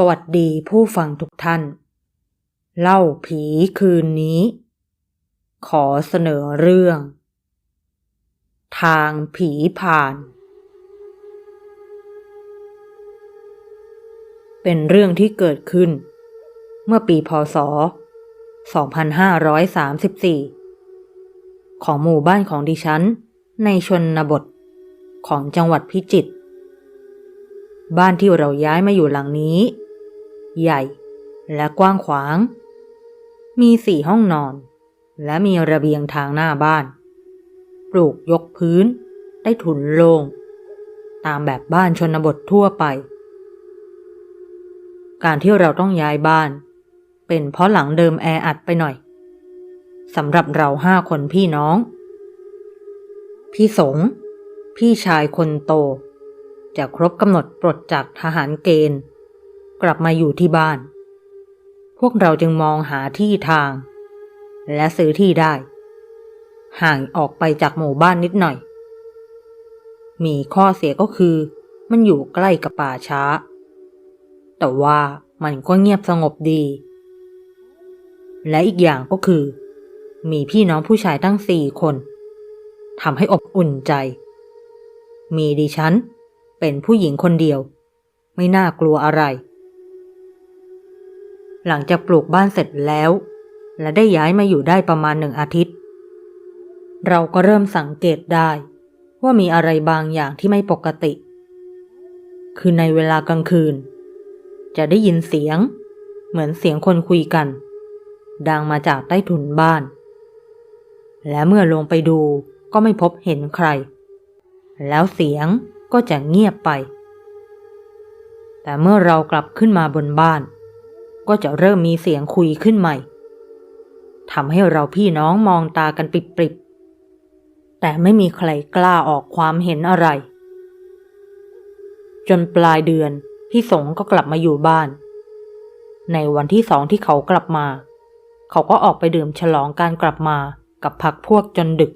สวัสดีผู้ฟังทุกท่าน เล่าผีคืนนี้ ขอเสนอเรื่อง ทางผีผ่าน เป็นเรื่องที่เกิดขึ้น เมื่อปีพศ 2534 ของหมู่บ้านของดิฉัน ในชนบทของจังหวัดพิจิตรบ้านที่เราย้ายมาอยู่หลังนี้ ใหญ่และกว้างขวาง มีสี่ห้องนอน และมีระเบียงทางหน้าบ้าน ปลูกยกพื้นได้ถุนโลง่งตามแบบบ้านชนบททั่วไป การที่เราต้องย้ายบ้าน เป็นเพราะหลังเดิมแออัดไปหน่อยสำหรับเราห้าคนพี่น้อง พี่สง พี่ชายคนโต จะครบกำหนดปลดจากทหารเกณฑ์ กลับมาอยู่ที่บ้าน พวกเราจึงมองหาที่ทาง และซื้อที่ได้ ห่างออกไปจากหมู่บ้านนิดหน่อย มีข้อเสียก็คือ มันอยู่ใกล้กับป่าช้า แต่ว่ามันก็เงียบสงบดี และอีกอย่างก็คือ มีพี่น้องผู้ชายตั้งสี่คนทำให้อบอุ่นใจ มีดิฉันเป็นผู้หญิงคนเดียว ไม่น่ากลัวอะไร หลังจากปลูกบ้านเสร็จแล้ว และได้ย้ายมาอยู่ได้ประมาณหนึ่งอาทิตย์ เราก็เริ่มสังเกตได้ ว่ามีอะไรบางอย่างที่ไม่ปกติ คือในเวลากลางคืน จะได้ยินเสียง เหมือนเสียงคนคุยกัน ดังมาจากใต้ถุนบ้าน และเมื่อลงไปดูก็ไม่พบเห็นใคร แล้วเสียงก็จะเงียบไป แต่เมื่อเรากลับขึ้นมาบนบ้าน ก็จะเริ่มมีเสียงคุยขึ้นใหม่ทำให้เราพี่น้องมองตากันปริบๆ แต่ไม่มีใครกล้าออกความเห็นอะไร จนปลายเดือน พี่สงก็กลับมาอยู่บ้าน ในวันที่สองที่เขากลับมา เขาก็ออกไปดื่มฉลองการกลับมากับพักพวกจนดึก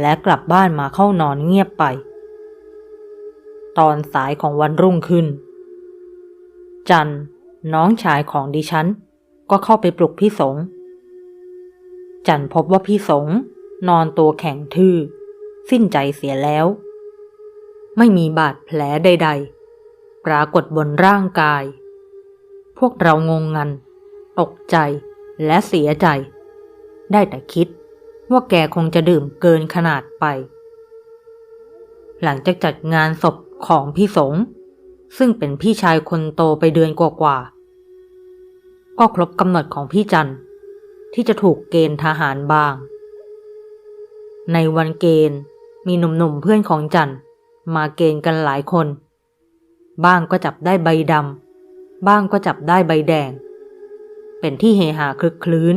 และกลับบ้านมาเข้านอนเงียบไป ตอนสายของวันรุ่งขึ้น จัน น้องชายของดิฉัน ก็เข้าไปปลุกพี่สง จันพบว่าพี่สง นอนตัวแข็งทื่อ สิ้นใจเสียแล้ว ไม่มีบาดแผลใด ๆ ปรากฏบนร่างกาย พวกเรางงงัน ตกใจและเสียใจ ได้แต่คิดว่าแกคงจะดื่มเกินขนาดไป หลังจากจัดงานศพของพี่สง ซึ่งเป็นพี่ชายคนโตไปเดือนกว่าๆ ก็ครบกำหนดของพี่จันที่จะถูกเกณฑ์ทหารบ้าง ในวันเกณฑ์มีหนุ่มๆเพื่อนของจันมาเกณฑ์กันหลายคน บ้างก็จับได้ใบดำบ้างก็จับได้ใบแดง เป็นที่เฮฮาคลึกคลื้น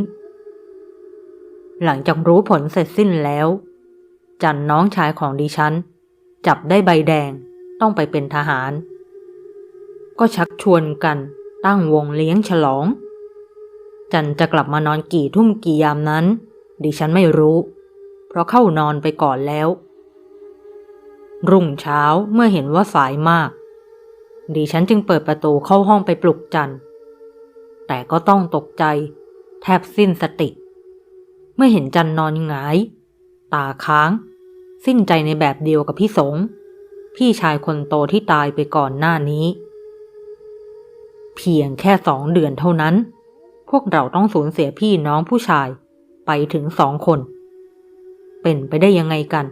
หลังจากรู้ผลเสร็จสิ้นแล้ว จันน้องชายของดิฉัน จับได้ใบแดงต้องไปเป็นทหาร ก็ชักชวนกันตั้งวงเลี้ยงฉลอง จันจะกลับมานอนกี่ทุ่มกี่ยามนั้น ดิฉันไม่รู้ เพราะเข้านอนไปก่อนแล้ว รุ่งเช้าเมื่อเห็นว่าสายมาก ดิฉันจึงเปิดประตูเข้าห้องไปปลุกจัน แต่ก็ต้องตกใจ แทบสิ้นสติ เมื่อเห็นจันนอนหงาย ตาค้าง สิ้นใจในแบบเดียวกับพี่สง พี่ชายคนโตที่ตายไปก่อนหน้านี้ เพียงแค่สองเดือนเท่านั้น พวกเราต้องสูญเสียพี่น้องผู้ชายไปถึงสองคน เป็นไปได้ยังไงกัน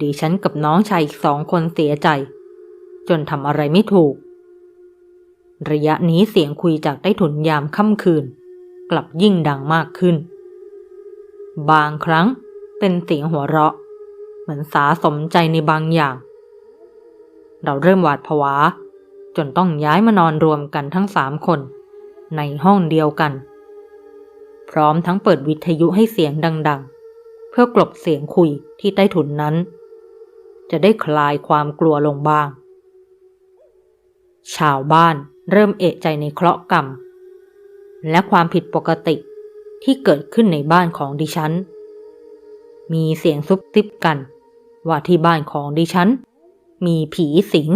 ดิฉันกับน้องชายอีกสองคนเสียใจ จนทำอะไรไม่ถูก ระยะนี้เสียงคุยจากใต้ถุนยามค่ำคืน กลับยิ่งดังมากขึ้น บางครั้งเป็นเสียงหัวเราะ เหมือนสาสมใจในบางอย่าง เราเริ่มหวาดผวา จนต้องย้ายมานอนรวมกันทั้งสามคน ในห้องเดียวกัน พร้อมทั้งเปิดวิทยุให้เสียงดัง ๆ เพื่อกลบเสียงคุยที่ใต้ถุนนั้น จะได้คลายความกลัวลงบ้าง ชาวบ้านเริ่มเอะใจในเคราะห์กรรม และความผิดปกติที่เกิดขึ้นในบ้านของดิฉัน มีเสียงซุบซิบกัน ว่าที่บ้านของดิฉัน มีผีสิง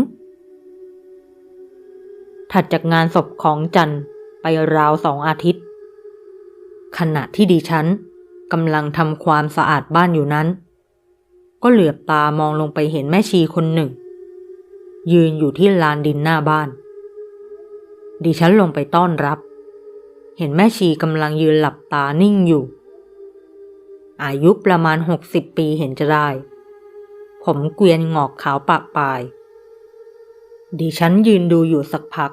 ถัดจากงานศพของจัน ไปราวสองอาทิตย์ ขณะที่ดิฉันกำลังทำความสะอาดบ้านอยู่นั้น ก็เหลือบตามองลงไปเห็นแม่ชีคนหนึ่ง ยืนอยู่ที่ลานดินหน้าบ้าน ดิฉันลงไปต้อนรับ เห็นแม่ชีกำลังยืนหลับตานิ่งอยู่ อายุประมาณหกสิบปีเห็นจะได้ ผมเกวียนงอกขาวปะปลายดิฉันยืนดูอยู่สักพัก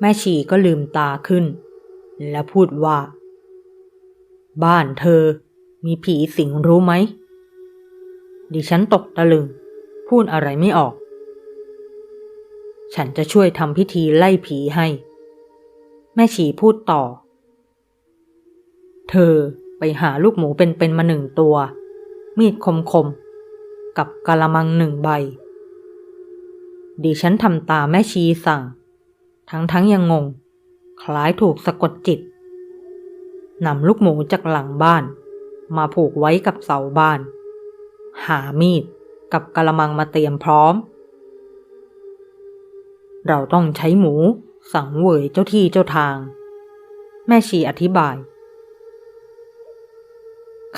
แม่ชีก็ลืมตาขึ้น และพูดว่า บ้านเธอมีผีสิงรู้ไหม ดิฉันตกตะลึง พูดอะไรไม่ออก ฉันจะช่วยทำพิธีไล่ผีให้ แม่ชีพูดต่อ เธอไปหาลูกหมูเป็นๆมาหนึ่งตัว มีดคมๆ กับกะละมังหนึ่งใบ ดิฉันทำตามแม่ชีสั่ง ทั้งๆยังงง คล้ายถูกสะกดจิตนำลูกหมูจากหลังบ้าน มาผูกไว้กับเสาบ้าน หามีดกับกะละมังมาเตรียมพร้อม เราต้องใช้หมูสังเวยเจ้าที่เจ้าทาง แม่ชีอธิบาย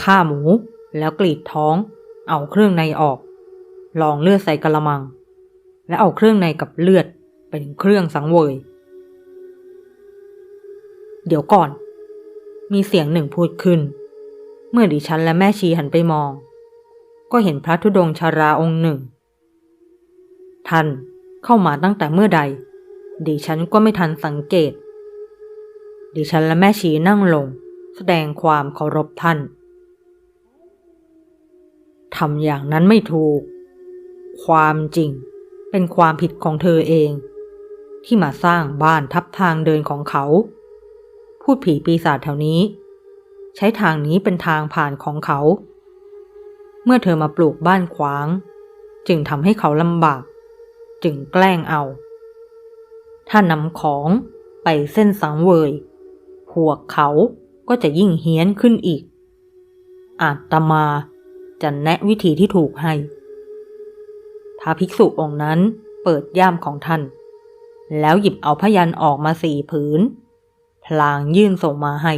ฆ่าหมูแล้วกรีดท้อง เอาเครื่องในออกลองเลือดใส่กะละมัง และเอาเครื่องในกับเลือด เป็นเครื่องสังเวย เดี๋ยวก่อน มีเสียงหนึ่งพูดขึ้น เมื่อดิฉันและแม่ชีหันไปมอง ก็เห็นพระธุดงค์ชาราองค์หนึ่ง ท่านเข้ามาตั้งแต่เมื่อใด ดิฉันก็ไม่ทันสังเกต ดิฉันและแม่ชีนั่งลง แสดงความเคารพท่านทำอย่างนั้นไม่ถูก ความจริงเป็นความผิดของเธอเอง ที่มาสร้างบ้านทับทางเดินของเขา พูดผีปีศาจแถวนี้ ใช้ทางนี้เป็นทางผ่านของเขา เมื่อเธอมาปลูกบ้านขวาง จึงทำให้เขาลำบาก จึงแกล้งเอา ถ้านำของไปเส้นสังเวยพวกเขาก็จะยิ่งเฮี้ยนขึ้นอีก อาตมาจะแนะวิธีที่ถูกให้พระภิกษุองค์นั้นเปิดย่ามของท่าน แล้วหยิบเอาพยันออกมาสี่ผืน พลางยื่นส่งมาให้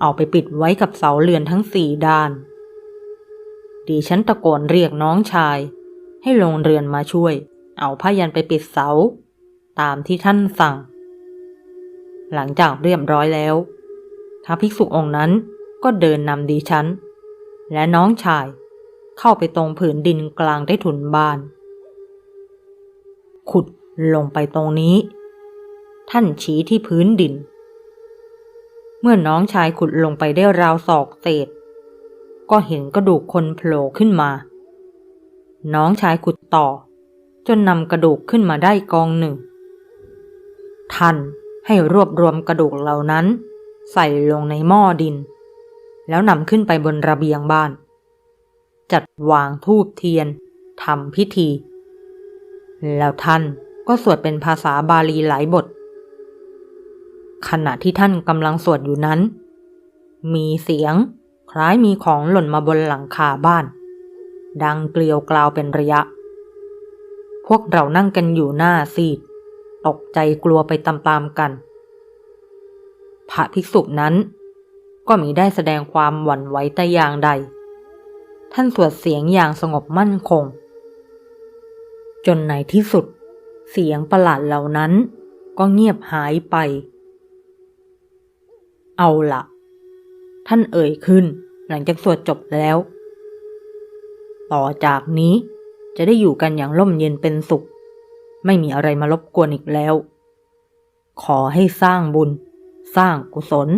เอาไปปิดไว้กับเสาเรือนทั้งสี่ด้านดิฉันตะโกนเรียกน้องชาย ให้ลงเรือนมาช่วย เอาพยันไปปิดเสา ตามที่ท่านสั่ง หลังจากเรียบร้อยแล้วพระภิกษุองค์นั้นก็เดินนำดิฉัน และน้องชายเข้าไปตรงผืนดินกลางใต้ถุนบ้าน ขุดลงไปตรงนี้ ท่านชี้ที่พื้นดิน เมื่อน้องชายขุดลงไปได้ราวศอกเศษ ก็เห็นกระดูกคนโผล่ขึ้นมา น้องชายขุดต่อ จนนำกระดูกขึ้นมาได้กองหนึ่ง ท่านให้รวบรวมกระดูกเหล่านั้น ใส่ลงในหม้อดิน แล้วนำขึ้นไปบนระเบียงบ้าน จัดวางทูบเทียนทำพิธี แล้วท่านก็สวดเป็นภาษาบาลีหลายบท ขณะที่ท่านกำลังสวดอยู่นั้น มีเสียงคล้ายมีของหล่นมาบนหลังคาบ้าน ดังเกลียวกลาวเป็นระยะ พวกเรานั่งกันอยู่หน้าซีด ตกใจกลัวไปตามๆกัน พระภิกษุนั้น ก็มิได้แสดงความหวั่นไหวแต่อย่างใด ท่านสวดเสียงอย่างสงบมั่นคง จนในที่สุด เสียงประหลาดเหล่านั้นก็เงียบหายไป เอาละท่านเอ่ยขึ้นหลังจากสวดจบแล้ว ต่อจากนี้จะได้อยู่กันอย่างร่มเย็นเป็นสุข ไม่มีอะไรมารบกวนอีกแล้ว ขอให้สร้างบุญ สร้างกุศล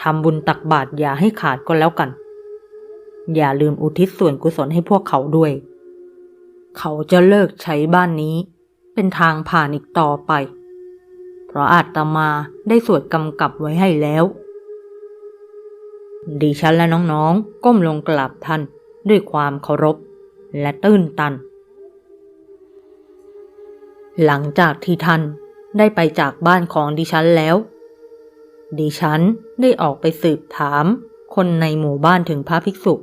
ทำบุญตักบาตรอย่าให้ขาดก็แล้วกัน อย่าลืมอุทิศส่วนกุศลให้พวกเขาด้วย เขาจะเลิกใช้บ้านนี้ เป็นทางผ่านอีกต่อไป เพราะอาตมาได้สวดกำกับไว้ให้แล้ว ดิฉันและน้องๆ ก้มลงกราบท่านด้วยความเคารพและตื้นตัน หลังจากที่ท่านได้ไปจากบ้านของดิฉันแล้ว ดิฉันได้ออกไปสืบถามคนในหมู่บ้านถึงพระภิกษุ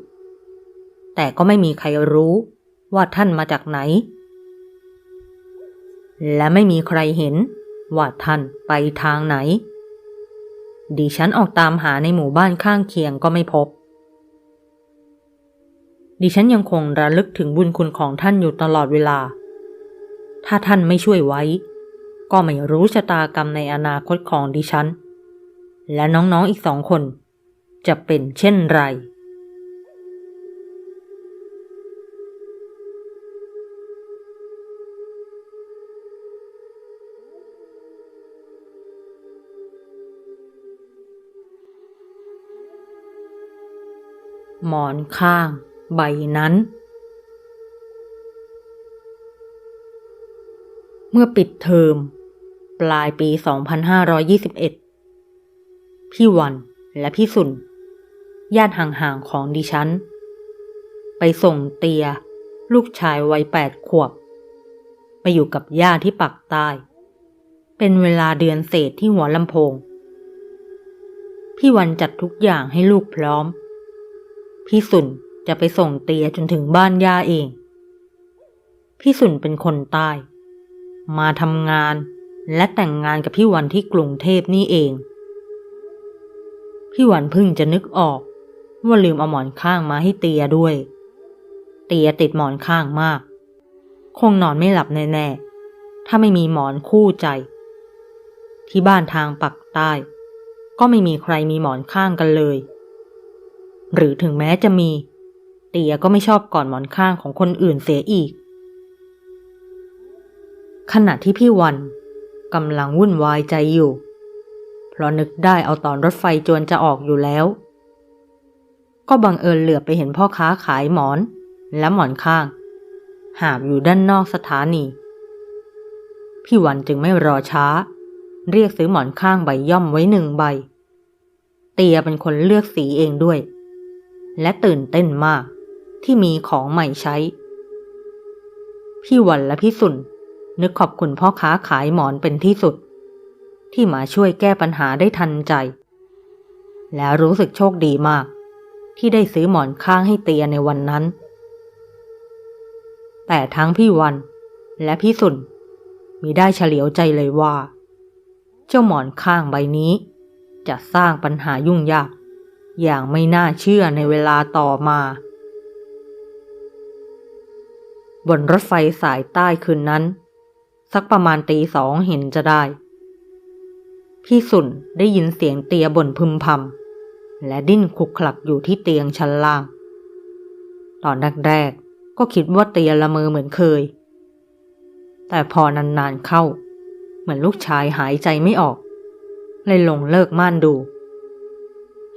แต่ก็ไม่มีใครรู้ ว่าท่านมาจากไหน และไม่มีใครเห็น ว่าท่านไปทางไหน ดิฉันออกตามหาในหมู่บ้านข้างเคียงก็ไม่พบ ดิฉันยังคงระลึกถึงบุญคุณของท่านอยู่ตลอดเวลา ถ้าท่านไม่ช่วยไว้ ก็ไม่รู้ชะตากรรมในอนาคตของดิฉัน และน้องๆอีกสองคน จะเป็นเช่นไร หมอนข้าง ใบนั้น เมื่อปิดเทอม ปลายปี 2521 พี่วันและพี่สุนญาติห่างๆของดิฉัน ไปส่งเตีย ลูกชายวัยแปดขวบ ไปอยู่กับย่าที่ปักใต้ เป็นเวลาเดือนเศษที่หัวลำโพง พี่วันจัดทุกอย่างให้ลูกพร้อม พี่สุนจะไปส่งเตียจนถึงบ้านย่าเอง พี่สุนเป็นคนใต้ มาทำงานและแต่งงานกับพี่วันที่กรุงเทพนี่เอง พี่วันพิ่งจะนึกออก ว่าลืมเอาหมอนข้างมาให้เตียด้วย เตียติดหมอนข้างมาก คงนอนไม่หลับแน่ๆ ถ้าไม่มีหมอนคู่ใจ ที่บ้านทางปักใต้ ก็ไม่มีใครมีหมอนข้างกันเลย หรือถึงแม้จะมี เตียก็ไม่ชอบก่อนหมอนข้างของคนอื่นเสียอีก ขณะที่พี่วันกำลังวุ่นวายใจอยู่ เพราะนึกได้เอาตอนรถไฟจวนจะออกอยู่แล้ว ก็บังเอิญเหลือไปเห็นพ่อค้าขายหมอนและหมอนข้าง หาบอยู่ด้านนอกสถานี พี่วันจึงไม่รอช้า เรียกซื้อหมอนข้างใบย่อมไว้หนึ่งใบ เตียเป็นคนเลือกสีเองด้วย และตื่นเต้นมาก ที่มีของใหม่ใช้ พี่วันและพี่สุนนึกขอบคุณพ่อค้าขายหมอนเป็นที่สุด ที่มาช่วยแก้ปัญหาได้ทันใจ แล้วรู้สึกโชคดีมาก ที่ได้ซื้อหมอนข้างให้เตียในวันนั้น แต่ทั้งพี่วันและพี่สุนมีได้เฉลียวใจเลยว่า เจ้าหมอนข้างใบนี้จะสร้างปัญหายุ่งยาก อย่างไม่น่าเชื่อในเวลาต่อมา บนรถไฟสายใต้คืนนั้น สักประมาณตีสองเห็นจะได้ พี่สุนได้ยินเสียงเตียบ่นพึมพำและดิ้นคลุกคลักอยู่ที่เตียงชั้นล่าง ตอนแรกๆก็คิดว่าเตียละเมอเหมือนเคย แต่พอนานๆเข้า เหมือนลูกชายหายใจไม่ออก เลยลงเลิกม่านดู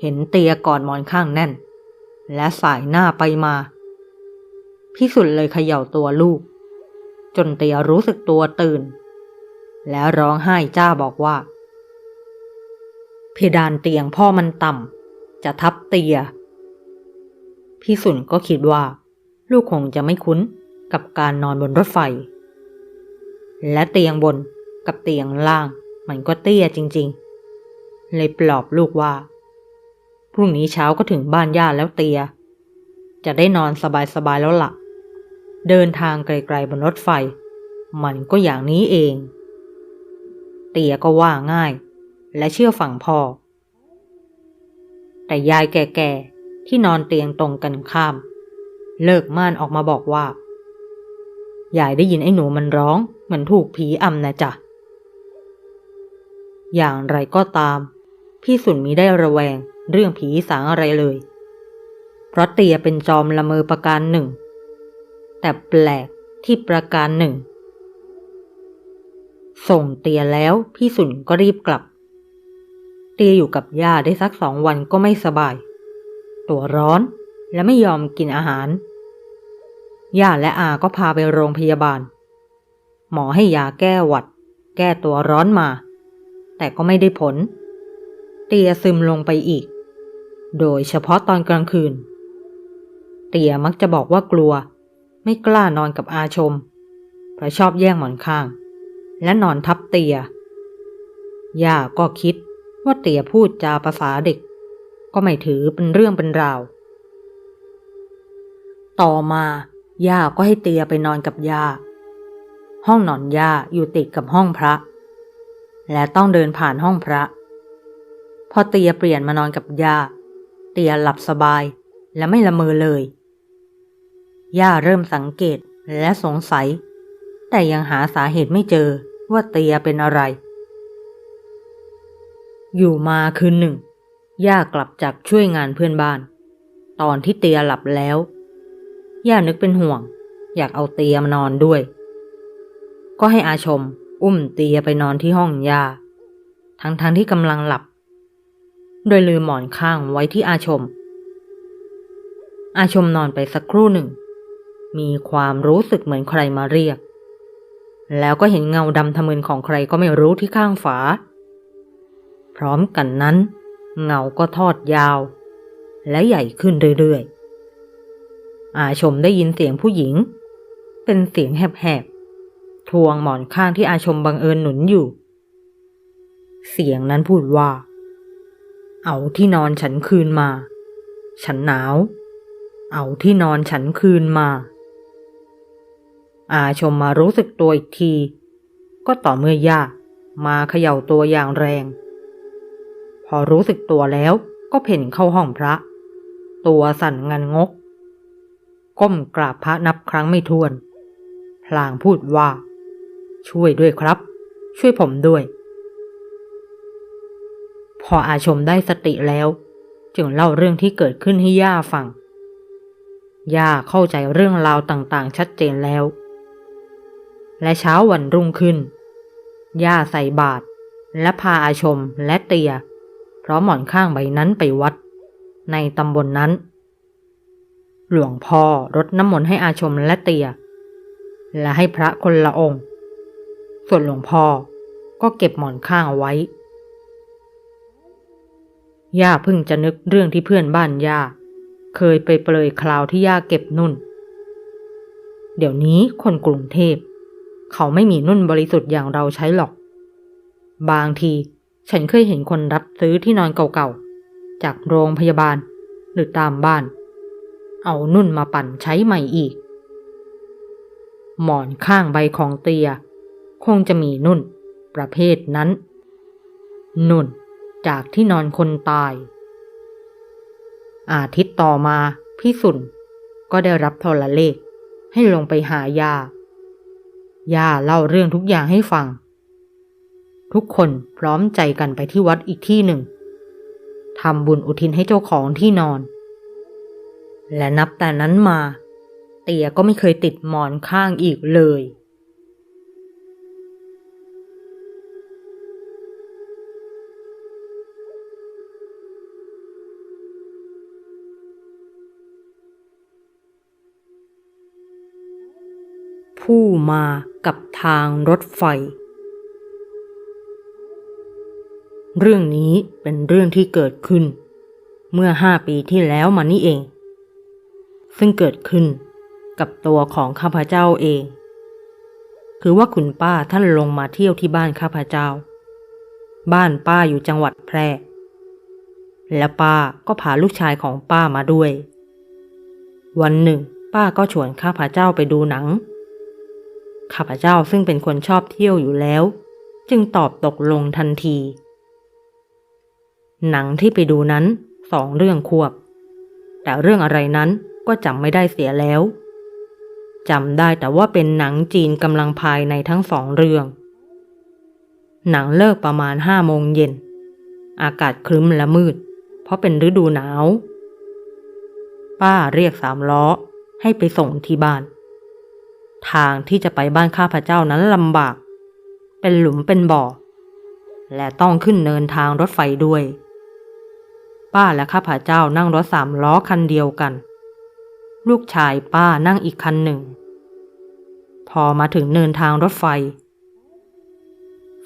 เห็นเตียกอดหมอนข้างแน่น และสายหน้าไปมาพี่สุดเลยเขย่าตัวลูก จนเตียรู้สึกตัวตื่น แล้วร้องไห้จ้าบอกว่า เพดานเตียงพ่อมันต่ำจะทับเตียพี่สุนก็คิดว่า ลูกคงจะไม่คุ้นกับการนอนบนรถไฟ และเตียงบนกับเตียงล่างมันก็เตี้ยจริง ๆ เลยปลอบลูกว่า รุ่งนี้เช้าก็ถึงบ้านย่าแล้วเตีย จะได้นอนสบายๆแล้วละ่ะ เดินทางไกลๆบนรถไฟ มันก็อย่างนี้เอง เตียก็ว่าง่าย และเชื่อฟังพ่อ แต่ยายแก่ๆที่นอนเตียงตรงกันข้าม เลิกม่านออกมาบอกว่ายายได้ยินไอ้หนูมันร้องเหมือนถูกผีอำนะจ๊ะ อย่างไรก็ตาม พี่สุนมีได้ระแวง เรื่องผีสางอะไรเลย เพราะเตียเป็นจอมละเมอประการหนึ่ง แต่แปลกที่ประการหนึ่ง ส่งเตียแล้วพี่สุนก็รีบกลับ เตียอยู่กับย่าได้สักสองวันก็ไม่สบาย ตัวร้อนและไม่ยอมกินอาหาร ย่าและอาก็พาไปโรงพยาบาล หมอให้ยาแก้หวัด แก้ตัวร้อนมา แต่ก็ไม่ได้ผล เตียซึมลงไปอีก โดยเฉพาะตอนกลางคืน เตียมักจะบอกว่ากลัว ไม่กล้านอนกับอาชม เพราะชอบแย่งหมอนข้าง และนอนทับเตียย่าก็คิดว่าเตียพูดจาภาษาเด็ก ก็ไม่ถือเป็นเรื่องเป็นราว ต่อมาย่าก็ให้เตียไปนอนกับย่า ห้องนอนย่าอยู่ติดกับห้องพระ และต้องเดินผ่านห้องพระ พอเตียเปลี่ยนมานอนกับย่า ตียหลับสบาย และไม่ละเมอเลย ย่าเริ่มสังเกตและสงสัย แต่ยังหาสาเหตุไม่เจอว่าเตียเป็นอะไร อยู่มาคืนหนึ่ง ย่ากลับจากช่วยงานเพื่อนบ้าน ตอนที่เตียหลับแล้ว ย่านึกเป็นห่วง อยากเอาเตียมานอนด้วย ก็ให้อาชม อุ้มเตียไปนอนที่ห้องย่าทั้งๆทที่กำลังหลับ โดยลืมหมอนข้างไว้ที่อาชม อาชมนอนไปสักครู่หนึ่ง มีความรู้สึกเหมือนใครมาเรียก แล้วก็เห็นเงาดำทะมึนของใครก็ไม่รู้ที่ข้างฝา พร้อมกันนั้น เงาก็ทอดยาว และใหญ่ขึ้นเรื่อยๆ อาชมได้ยินเสียงผู้หญิง เป็นเสียงแหบๆทวงหมอนข้างที่อาชมบังเอิญหนุนอยู่ เสียงนั้นพูดว่า เอาที่นอนฉันคืนมา ฉันหนาว เอาที่นอนฉันคืนมา อาชมมารู้สึกตัวอีกที ก็ต่อเมื่อย่ามาเขย่าตัวอย่างแรง พอรู้สึกตัวแล้วก็เพ่นเข้าห้องพระ ตัวสั่นงันงก ก้มกราบพระนับครั้งไม่ถ้วน พลางพูดว่า ช่วยด้วยครับ ช่วยผมด้วย พออาชมได้สติแล้ว จึงเล่าเรื่องที่เกิดขึ้นให้ย่าฟัง ย่าเข้าใจเรื่องราวต่างๆ ชัดเจนแล้ว และเช้าวันรุ่งขึ้น ย่าใส่บาตรและพาอาชมและเตีย เพราะหมอนข้างใบนั้นไปวัด ในตำบลนนั้น หลวงพ่อรดน้ำมนต์ให้อาชมและเตีย และให้พระคนละองค์ ส่วนหลวงพ่อก็เก็บหมอนข้างเอาไว้ ย่าเพิ่งจะนึกเรื่องที่เพื่อนบ้านย่า เคยไปเปลยคราวที่ย่าเก็บนุ่น เดี๋ยวนี้คนกรุงเทพ เขาไม่มีนุ่นบริสุทธิ์อย่างเราใช้หรอก บางทีฉันเคยเห็นคนรับซื้อที่นอนเก่าๆ จากโรงพยาบาลหรือตามบ้าน เอานุ่นมาปั่นใช้ใหม่อีก หมอนข้างใบของเตีย คงจะมีนุ่น ประเภทนั้น นุ่น จากที่นอนคนตาย อาทิตย์ต่อมาพี่สุนก็ได้รับโทรเลข ให้ลงไปหายาย่าเล่าเรื่องทุกอย่างให้ฟัง ทุกคนพร้อมใจกันไปที่วัดอีกที่หนึ่งทำบุญอุทิศให้เจ้าของที่นอน และนับแต่นั้นมา เตียก็ไม่เคยติดหมอนข้างอีกเลย ผู้มากับทางรถไฟ เรื่องนี้เป็นเรื่องที่เกิดขึ้น เมื่อห้าปีที่แล้วมานี่เอง ซึ่งเกิดขึ้นกับตัวของข้าพเจ้าเอง คือว่าคุณป้าท่านลงมาเที่ยวที่บ้านข้าพเจ้า บ้านป้าอยู่จังหวัดแพร่ และป้าก็พาลูกชายของป้ามาด้วย วันหนึ่ง ป้าก็ชวนข้าพเจ้าไปดูหนัง ข้าพเจ้าซึ่งเป็นคนชอบเที่ยวอยู่แล้ว จึงตอบตกลงทันที หนังที่ไปดูนั้นสองเรื่องควบ แต่เรื่องอะไรนั้นก็จำไม่ได้เสียแล้วจำได้แต่ว่าเป็นหนังจีนกำลังภายในทั้งสองเรื่อง หนังเลิกประมาณห้าโมงเย็น อากาศครึ้มและมืด เพราะเป็นฤดูหนาว ป้าเรียกสามล้อให้ไปส่งที่บ้าน ทางที่จะไปบ้านข้าพเจ้านั้นลำบาก เป็นหลุมเป็นบ่อ และต้องขึ้นเนินทางรถไฟด้วย ป้าและข้าพเจ้านั่งรถสามล้อคันเดียวกัน ลูกชายป้านั่งอีกคันหนึ่ง พอมาถึงเนินทางรถไฟ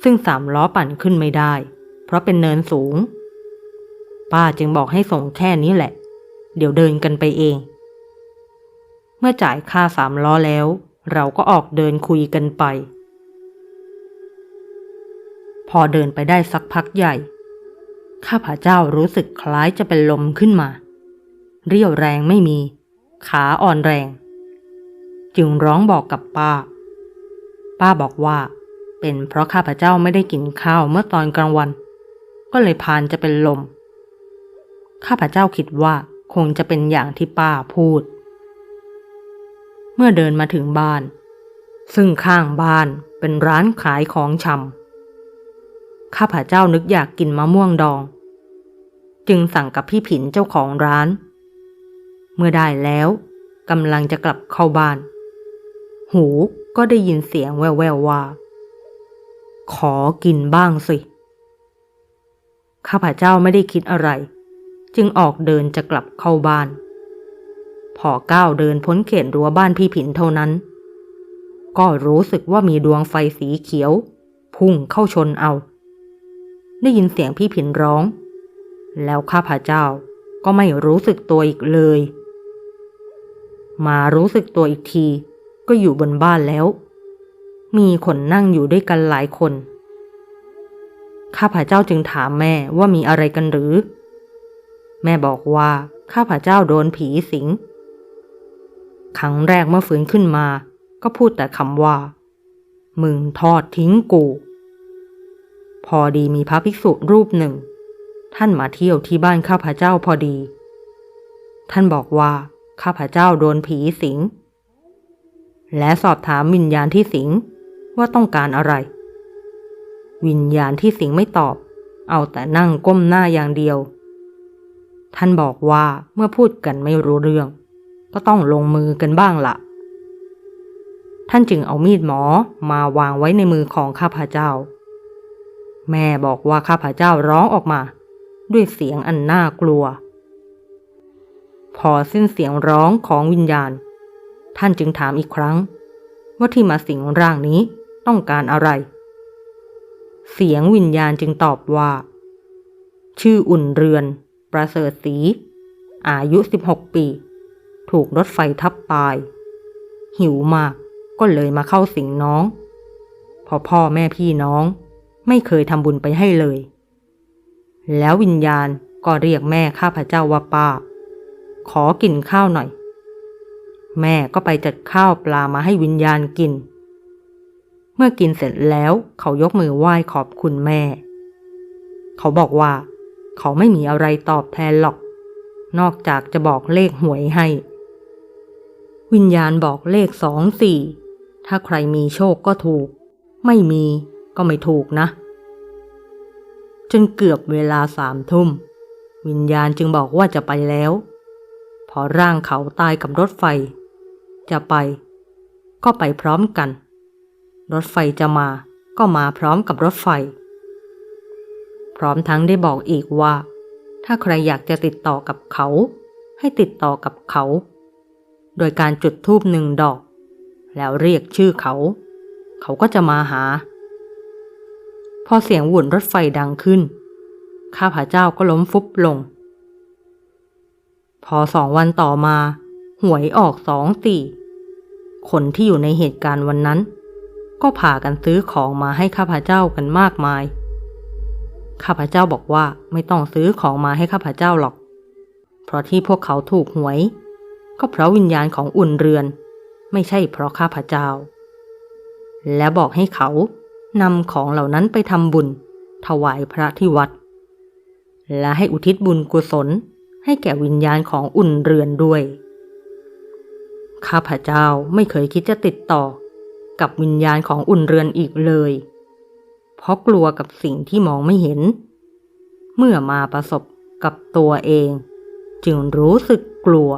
ซึ่งสามล้อปั่นขึ้นไม่ได้ เพราะเป็นเนินสูง ป้าจึงบอกให้ส่งแค่นี้แหละ เดี๋ยวเดินกันไปเอง เมื่อจ่ายค่าสามล้อแล้ว เราก็ออกเดินคุยกันไป พอเดินไปได้สักพักใหญ่ ข้าพเจ้ารู้สึกคล้ายจะเป็นลมขึ้นมา เรี่ยวแรงไม่มี ขาอ่อนแรง จึงร้องบอกกับป้า ป้าบอกว่า เป็นเพราะข้าพเจ้าไม่ได้กินข้าวเมื่อตอนกลางวัน ก็เลยพานจะเป็นลม ข้าพเจ้าคิดว่าคงจะเป็นอย่างที่ป้าพูด เมื่อเดินมาถึงบ้าน ซึ่งข้างบ้านเป็นร้านขายของชำข้าพเจ้านึกอยากกินมะม่วงดอง จึงสั่งกับพี่ผินเจ้าของร้าน เมื่อได้แล้วกำลังจะกลับเข้าบ้าน หูก็ได้ยินเสียงแว่วๆว่า ขอกินบ้างสิข้าพเจ้าไม่ได้คิดอะไร จึงออกเดินจะกลับเข้าบ้าน พอก้าวเดินพ้นเขตรั้วบ้านพี่ผินเท่านั้น ก็รู้สึกว่ามีดวงไฟสีเขียว พุ่งเข้าชนเอา ได้ยินเสียงพี่ผินร้อง แล้วข้าพเจ้าก็ไม่รู้สึกตัวอีกเลย มารู้สึกตัวอีกทีก็อยู่บนบ้านแล้ว มีคนนั่งอยู่ด้วยกันหลายคน ข้าพเจ้าจึงถามแม่ว่ามีอะไรกันหรือ แม่บอกว่าข้าพเจ้าโดนผีสิง ครั้งแรกเมื่อฟื้นขึ้นมา ก็พูดแต่คำว่า มึงทอดทิ้งกู พอดีมีพระภิกษุรูปหนึ่ง ท่านมาเที่ยวที่บ้านข้าพเจ้าพอดี ท่านบอกว่าข้าพเจ้าโดนผีสิง และสอบถามวิญญาณที่สิงว่าต้องการอะไร วิญญาณที่สิงไม่ตอบ เอาแต่นั่งก้มหน้าอย่างเดียว ท่านบอกว่าเมื่อพูดกันไม่รู้เรื่อง ก็ต้องลงมือกันบ้างละ่ะ ท่านจึงเอามีดหมอมาวางไว้ในมือของข้าพเจ้า แม่บอกว่าข้าพเจ้าร้องออกมา ด้วยเสียงอันน่ากลัว พอสิ้นเสียงร้องของวิญญาณ ท่านจึงถามอีกครั้ง ว่าที่มาสิงร่างนี้ต้องการอะไร เสียงวิญญาณจึงตอบว่า ชื่ออุ่นเรือน ประเสริฐศรีอายุ 16 ปี ถูกรถไฟทับตาย หิวมากก็เลยมาเข้าสิงน้องเพอพ่อแม่พี่น้องไม่เคยทำบุญไปให้เลย แล้ววิญญาณก็เรียกแม่ข้าพเจ้าว่าป้า ขอกินข้าวหน่อย แม่ก็ไปจัดข้าวปลามาให้วิญญาณกิน เมื่อกินเสร็จแล้วเขายกมือไหว้ขอบคุณแม่ เขาบอกว่า เขาไม่มีอะไรตอบแทนหรอก นอกจากจะบอกเลขหวยให้ วิญญาณบอกเลขสองสี่ ถ้าใครมีโชคก็ถูก ไม่มีก็ไม่ถูกนะ จนเกือบเวลาสามทุ่ม วิญญาณจึงบอกว่าจะไปแล้ว พอร่างเขาตายกับรถไฟ จะไป ก็ไปพร้อมกัน รถไฟจะมาก็มาพร้อมกับรถไฟ พร้อมทั้งได้บอกอีกว่า ถ้าใครอยากจะติดต่อกับเขา ให้ติดต่อกับเขา โดยการจุดธูปหนึ่งดอก แล้วเรียกชื่อเขา เขาก็จะมาหา พอเสียงหวุ่นรถไฟดังขึ้น ข้าพเจ้าก็ล้มฟุบลง พอสองวันต่อมา หวยออกสองสี่คนที่อยู่ในเหตุการณ์วันนั้น ก็พากันซื้อของมาให้ข้าพเจ้ากันมากมาย ข้าพเจ้าบอกว่าไม่ต้องซื้อของมาให้ข้าพเจ้าหรอก เพราะที่พวกเขาถูกหวย ก็เพราะวิญญาณของอุ่นเรือน ไม่ใช่เพราะข้าพเจ้า และบอกให้เขานำของเหล่านั้นไปทำบุญ ถวายพระที่วัด และให้อุทิศบุญกุศลให้แก่วิญญาณของอุ่นเรือนด้วย ข้าพเจ้าไม่เคยคิดจะติดต่อกับวิญญาณของอุ่นเรือนอีกเลย เพราะกลัวกับสิ่งที่มองไม่เห็น เมื่อมาประสบกับตัวเอง จึงรู้สึกกลัว